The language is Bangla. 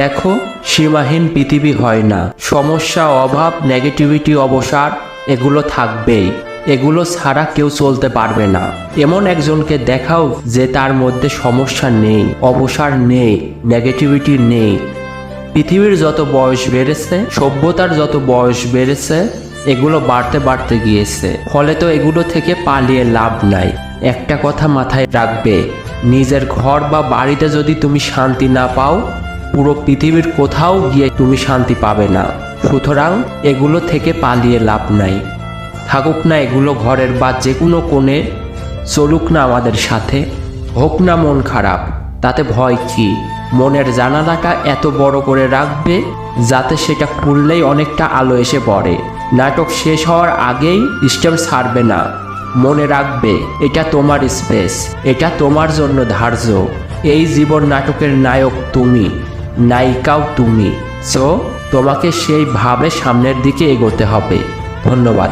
দেখো, সীমাহীন পৃথিবী হয় না। সমস্যা, অভাব নেগেটিভিটি অবসাদ, এগুলো থাকবেই। এগুলো ছাড়া কেউ চলতে পারবে না। এমন একজনকে দেখাও যে তার মধ্যে সমস্যা নেই অবসার নেই নেগেটিভিটি নেই। পৃথিবীর যত বয়স বেড়েছে, সভ্যতার যত বয়স বেড়েছে, এগুলো বাড়তে বাড়তে গিয়েছে। ফলে তো এগুলো থেকে পালিয়ে লাভ নাই। একটা কথা মাথায় রাখবে, নিজের ঘর বা বাড়িতে যদি তুমি শান্তি না পাও পুরো পৃথিবীর কোথাও গিয়ে তুমি শান্তি পাবে না। সুতরাং এগুলো থেকে পালিয়ে লাভ নাই। থাকুক না এগুলো ঘরের বা যে কোনো কোণে। চলুক না আমাদের সাথে। হোক না মন খারাপ। তাতে ভয় কি? মনের জানালাটা এত বড় করে রাখবে, যাতে সেটা খুললেই অনেকটা আলো এসে পড়ে। নাটক শেষ হওয়ার আগেই স্টেম ছাড়বে না। মনে রাখবে, এটা তোমার স্পেস, এটা তোমার জন্য ধার্য। এই জীবন নাটকের নায়ক তুমি। নায়িকাও তুমি। সো তোমাকে সেইভাবে সামনের দিকে এগোতে হবে। ধন্যবাদ।